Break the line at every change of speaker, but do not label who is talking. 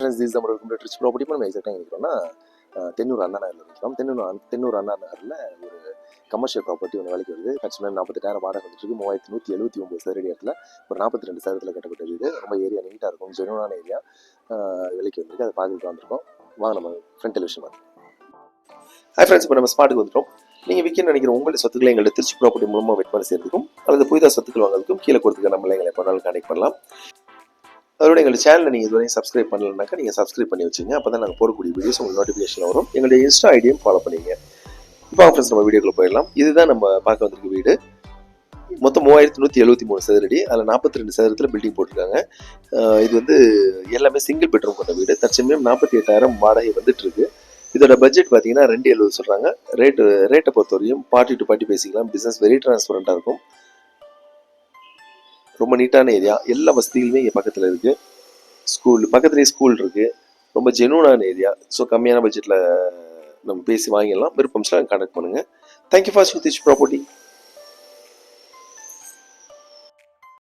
Friends these நம்ம rich property நம்ம எக்ஸாக்டாக நினைக்கிறோம்னா தென்னூர் அண்ணா நகரில் இருக்கிறோம் தென்னூர் அண்ணா- தென்னூர் அண்ணா நகரில் ஒரு கமர்ஷியல் ப்ராப்பர்ட்டி ஒன்று வேலைக்கு வருது. கட்சியில் நாற்பத்தெட்டாயிரம் வாடகை வந்துட்டு மூவாயிரத்தி நூற்றி எழுபத்தி ஒம்பது சதுரடி இடத்துல ஒரு நாற்பத்தி ரெண்டு சதுரத்தில் கட்டப்பட்ட வீடு ரொம்ப ஏரியா நீட்டாக இருக்கும். ஜெனுவான ஏரியா விலைக்கு வந்திருக்கு. அதை பார்த்துட்டு வந்திருக்கோம். வாங்க நம்ம ஃப்ரெண்ட் டெலிவிஷன் பார்த்து ஃப்ரெண்ட்ஸ் இப்போ நம்ம ஸ்பாட்டுக்கு வந்துட்டோம். நீங்கள் விற்கணும்னு நினைக்கிற உங்களுடைய சொத்துக்களை எங்கள்ட்ட திருச்சி ப்ராப்பர்ட்டி மூலமாக விற்பனை செய்யறதுக்கும் அல்லது புதிதாக சொத்துக்கள் வாங்குறதுக்கும் கீழே கொடுத்துக்க நம்மளை எங்களை எப்போனாலும் கான்டெக்ட் பண்ணலாம். அதோட எங்கள் சேனலை நீங்கள் இதுவரையும் சப்ஸ்கிரைப் பண்ணலனாக்கா நீங்கள் சப்ஸ்கிரைப் பண்ணி வச்சுங்க. அப்போ தான் நாங்கள் போடக்கூடிய வீடியோஸ் உங்களுக்கு நோட்டிஃபிகேஷன் வரும். எங்களுடைய இன்ஸ்டா ஐடியும் ஃபாலோ பண்ணிங்க. இப்போ ஃப்ரெண்ட்ஸ் நம்ம வீடியோக்குள்ள போயிடலாம். இதுதான் நம்ம பார்க்க வந்திருக்க வீடு. மொத்தம் மூவாயிரத்தி நூற்றி எழுபத்தி மூணு சதுரடி. அதில் நாற்பத்தி ரெண்டு சதுரத்தில் பில்டிங் போட்டிருக்காங்க. இது வந்து எல்லாமே சிங்கிள் பெட்ரூம் கொண்ட வீடு. தற்சமயம் நாற்பத்தி எட்டாயிரம் வாடகை வந்துட்டு இருக்கு. இதோட பட்ஜெட் பார்த்தீங்கன்னா ரெண்டு எழுபது சொல்கிறாங்க ரேட்டு ரேட்டை பொறுத்தவரையும் பார்ட்டி டு பார்ட்டி பேசிக்கலாம். பிஸ்னஸ் வெரி டிரான்ஸ்பரண்ட்டாக இருக்கும். ரொம்ப நீட்டான ஏரியா. எல்லா வசதிகளுமே இங்கே பக்கத்தில் இருக்குது ஸ்கூல் பக்கத்துலேயே ஸ்கூல் இருக்குது ரொம்ப ஜெனூனான ஏரியா. ஸோ கம்மியான பட்ஜெட்டில் நம்ம பேசி வாங்கிடலாம். விருப்பம்ஸ்லாம் கான்டாக்ட் பண்ணுங்கள் thank you for Suthish property